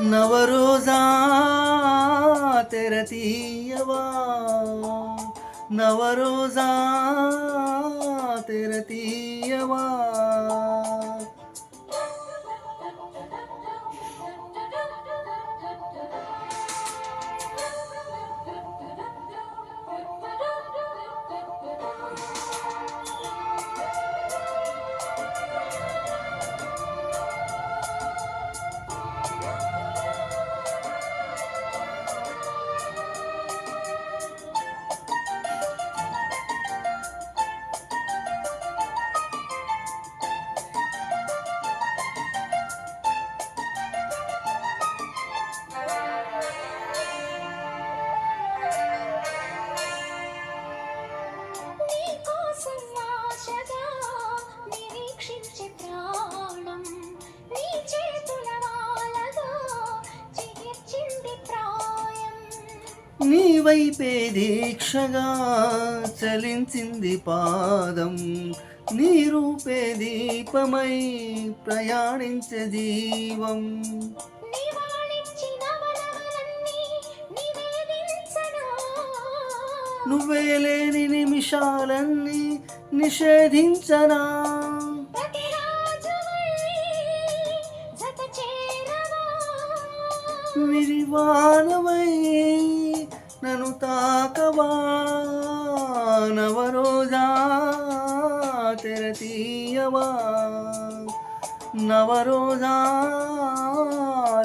నవరోజా తెరతీయవా నవరోజా తెరతీయవా నీ వైపే దీక్షగా చలించింది పాదం. నీ రూపే దీపమై ప్రయాణించే జీవం. నువ్వే లేని నిమిషాలన్నీ నిషేధించనా? ప్రతి నను జత తాకవా? నవరోజా తెరతీయవా నవరోజా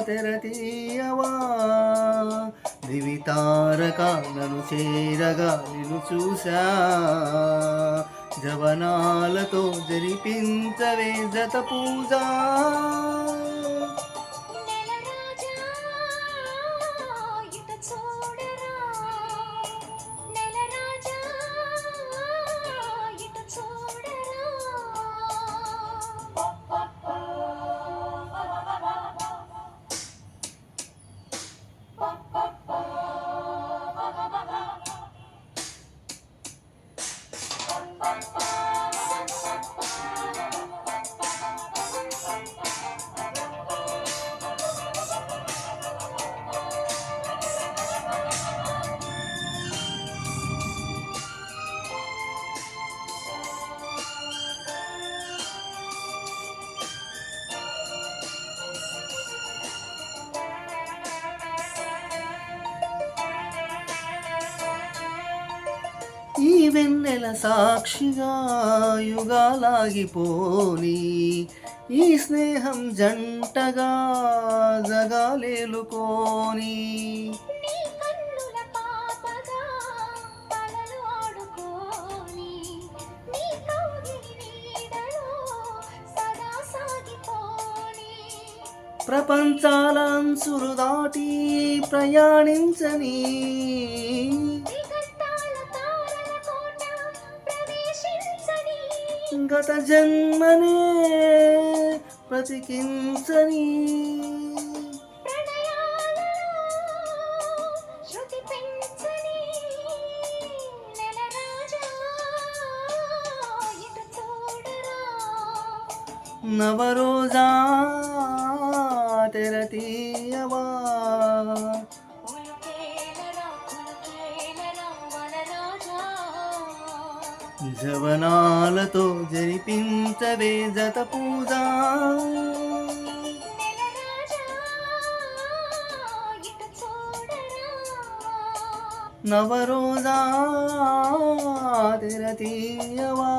తెరతీయవా దివితారక నను చేరగా నిన్ను చూశా. జవనాలతో జరిపించవే జత పూజా. వెన్నెల సాక్షిగా యుగాలాగిపోని ఈ స్నేహం జంటగా జగాలేలుకోని. నీ కన్నుల పాపగా కలలు ఆడుకోని నీ కౌగిలి నీడలో సదా సాగిపోని. ప్రపంచాల అంచులు దాటి ప్రయాణించని గత జన్మనే చూడరా. నవరోజా తెరతీయవా జవనాలతో జరిపించవే జత పూజ. నెలరాజా ఇటు చూడరా నవరోజా తెరతీయవా